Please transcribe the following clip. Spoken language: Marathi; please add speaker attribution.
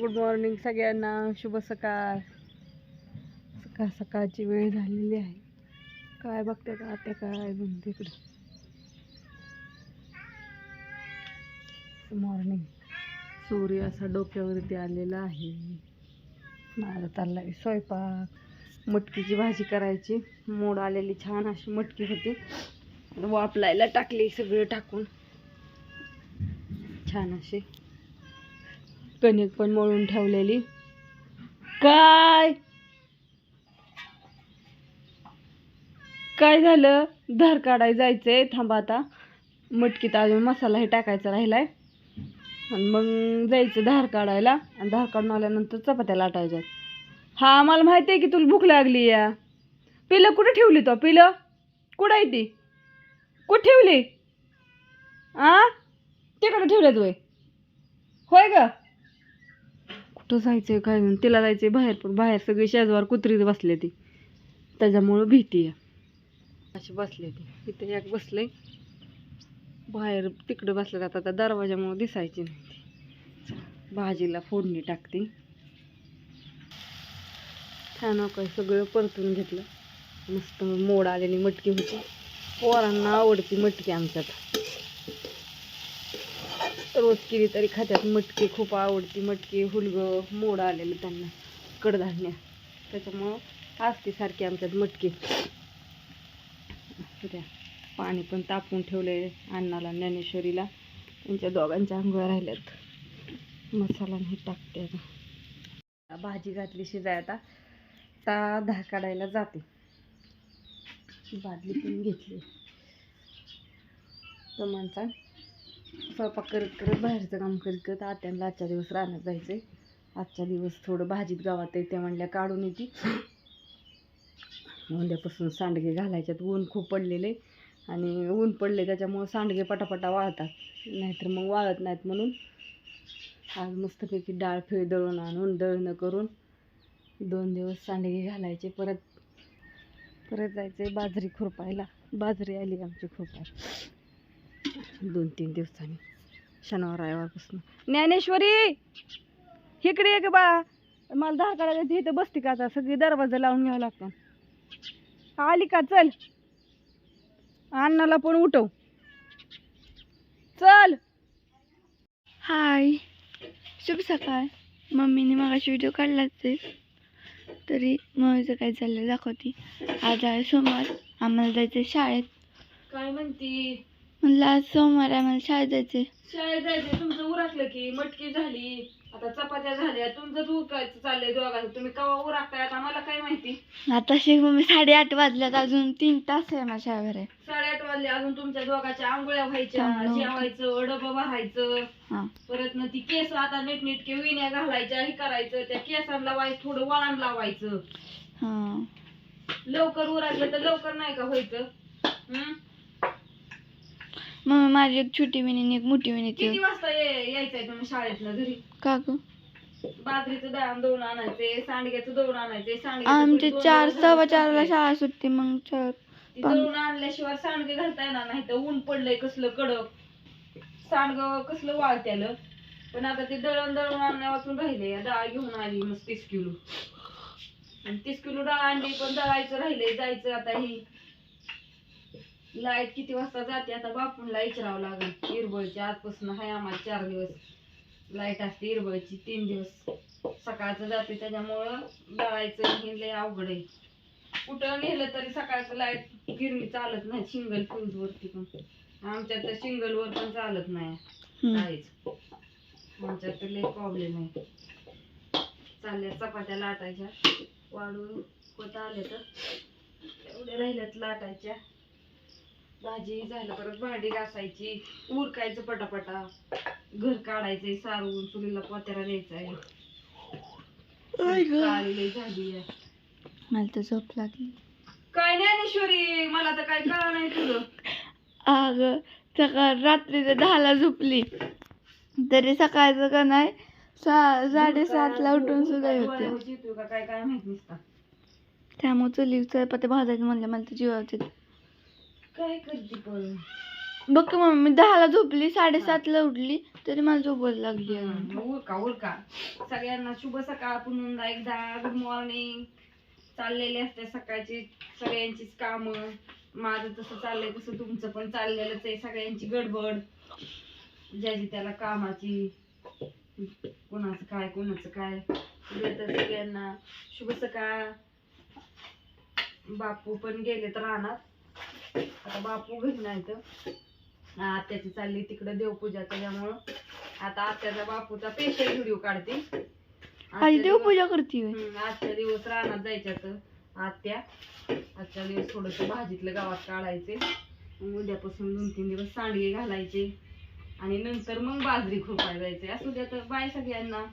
Speaker 1: गुड मॉर्निंग सगळ्यांना. शुभ सकाळ. सकाळ सकाळची वेळ झालेली आहे. काय बघते का? आता काय म्हणते इकडे? मॉर्निंग सूर्य असा डोक्यावरती आलेला आहे. माझा चाललाय. स्वयंपाक मटकीची भाजी करायची. मोड आलेली छान अशी मटकी होती. वापलायला टाकली सगळं टाकून. छान अशी. कणिक पण मळून ठेवलेली. काय? काय झालं? धार काढाय जायचंय. थांबा आता. मटकीत अजून मसाला हे टाकायचा राहिलाय. आणि मग जायचं धार काढायला. आणि धार काढून आल्यानंतर चपात्या लाटायच्या. हा मला माहिती आहे की तुला भूक लागली या. पिलं कुठं ठेवली तो? पिलं? कुठं आहे ती? कुठं ठेवली? आ? तिकडं ठेवल्यात वय होय ग? कुठं जायचं काय म्हणून? तिला जायचं बाहेर पण बाहेर सगळी शेजवार कुत्रीच बसले ती. त्याच्यामुळं भीती आहे. अशी बसले ती. इथे एक बसले बाहेर तिकडं बसले आता त्या दरवाजामुळं दिसायची नाही ती. भाजीला फोडणी टाकते. छान काय सगळं परतून घेतलं. मस्त मोड आलेली मटकी होती. पोरांना आवडती मटकी आमच्यात. रोज केली तरी खात्यात. मटकी खूप आवडती. मटकी हुलगं मोड आलेलं त्यांना. कडधान्य. त्याच्यामुळं असते सारखी आमच्यात मटकी. द्या. पाणी पण तापून ठेवले अण्णाला ज्ञानेश्वरीला. त्यांच्या दोघांच्या आंघोळ्या राहिल्यात. मसाला नाही टाकते आता भाजी घातली शिजाय आता. आता धा काढायला जाते. बादली पण घेतली. प्रमाणचा स्वयंपाक करत करत बाहेरचं काम करत करत आत्यांना आजच्या दिवस राहण्यात जायचंय. आजच्या दिवस थोडं भाजीत गावात येते म्हणल्या काढून येते. उद्यापासून सांडगे घालायच्यात ऊन खूप पडलेले आणि ऊन पडले त्याच्यामुळं सांडगे पटापटा वाळतात. नाहीतर मग वाळत नाहीत म्हणून आज मस्तपैकी डाळ फिळ दळून आणून दळणं करून दोन दिवस सांडगे घालायचे. परत परत जायचे बाजरी खुरपायला. बाजरी आली आमची खुरपायला दोन तीन दिवसांनी शनिवार रविवारपासून. ज्ञानेश्वरी! इकडे ये ग बा. मला दहा काढायला इथं बसते का आता? सगळी दरवाजा लावून घ्यावं लागतं. आली का? चल. अण्णाला पण उठव. चल.
Speaker 2: हाय. शुभ सकाळ. मम्मीने मगाशी व्हिडिओ काढलाच आहे तरी मम्मीचं काय चाललं दाखवते आज आहे सोमवार. आम्हाला जायचं शाळेत.
Speaker 1: काय म्हणती?
Speaker 2: म्हणलं आज सोमवार आहे आम्हाला शाळेत जायचं
Speaker 1: शाळेत जायचं तुमचं उरकलं की मटकी झाली आता चपात्या झाल्या तुमचं उरकायचं चाललंय दोघांचं. तुम्ही कवा उरकताय आता मला काय माहिती?
Speaker 2: आता शिक मम्मी साडेआठ वाजल्यात अजून तीन तास आहे माझ्या शाळेवर. आहे
Speaker 1: साडेआठ वाजले अजून तुमच्या दोघांच्या आंघोळ्या व्हायच्या
Speaker 2: चांगलं.
Speaker 1: जेवायचं डबं भरायचं.
Speaker 2: हां.
Speaker 1: परत ना ती केस आता नीटनीटके विण्या घालायच्या हे करायचं त्या केसांना लावायचं थोडं वळण लावायचं.
Speaker 2: हां.
Speaker 1: लवकर उरायचं तर लवकर नाही का व्हायचं हं?
Speaker 2: मम्मी माझी एक छोटी विणी एक मोठी विणी
Speaker 1: किती वाजता ये- यायचंय तुम्ही शाळेतनं घरी?
Speaker 2: का ग?
Speaker 1: बाजरीचं आणायचे सांडग्याचं दळून आणायचे
Speaker 2: आमचे
Speaker 1: दोन
Speaker 2: चार सव्वा चारला. शाळा सुटते मग चार.
Speaker 1: आणल्याशिवाय सांडगे घालता येणार नाही तर ऊन पडलंय कसलं कडक. सांडग कसलं वाळत्यालं. पण आता ते दळण दळून आणण्यापासून राहिले. डाळ घेऊन आली मग तीस किलो. आणि तीस किलो डाळ आणली पण दळायचं राहिलंय जायचं आता ही. लाइट किती वाजता जाते? आता बापूंला विचारावं लागेल. इरबळची आजपासून हाय आम्हाला चार दिवस. लाइट असते इरबळची तीन दिवस. सकाळचं जाते त्याच्यामुळं दळायचं हे लय अवघड आहे. कुठं नेलं तरी सकाळचं लाइट गिरणी चालत नाही सिंगल फ्यूज वरती पण. आमच्यात तर सिंगल वर पण चालत नाही. काहीच. आमच्यात तर लय प्रॉब्लेम आहे. चालल्या चपात्या लाटायच्या. वाढून होत आले तर. एवढ्या राहिल्यात लाटायच्या. भाजी झालं परत भांडी घासायची उरकायचं पटापटा. घर काढायचंय सारवून चुलीला पोत्याला लय झाली आहे.
Speaker 2: मला तर झोप लागली.
Speaker 1: काय ज्ञानेश्वरी मला तर काय कळलं नाही तुझं.
Speaker 2: अग सकाळ रात्रीचं दहाला झोपली. तरी सकाळचं का नाही सा साडेसातला उठून सुद्धा होते
Speaker 1: काय काय माहीत नसता.
Speaker 2: त्यामुळे चुली चपात्या भाजायचं म्हणलं मला तर जीवावते
Speaker 1: काय करते पण?
Speaker 2: बघ की मम्मी मी दहाला झोपली साडेसातला उठली तरी मला झोपायला लागली
Speaker 1: उरका उरका सगळ्यांना शुभ सकाळ पुन्हा एकदा. गुड मॉर्निंग चाललेले असते सकाळची सगळ्यांचीच कामं. माझं तसं चाललंय तसं तुमचं पण चाललेलंच आहे सगळ्यांची गडबड. ज्याची त्याला कामाची. कोणाचं काय कोणाचं काय. तर सगळ्यांना शुभ सकाळ. बापू पण गेले तर राहणार आता बापू घरी नाही तर आत्याची चालली तिकडे देवपूजा त्याच्यामुळं आता आत्याचा बापूचा पेशल व्हिडिओ काढते.
Speaker 2: आई
Speaker 1: आजच्या
Speaker 2: देव
Speaker 1: दिवस-
Speaker 2: पूजा करते
Speaker 1: आजच्या दिवस रानात जायच्यात. आत्या आजच्या दिवस थोडस भाजीतलं गावात काढायचे. उद्यापासून दोन तीन दिवस सांडगे घालायचे. आणि नंतर मग बाजरी खुरपायला जायचे असू द्या तर बाय सगळ्यांना.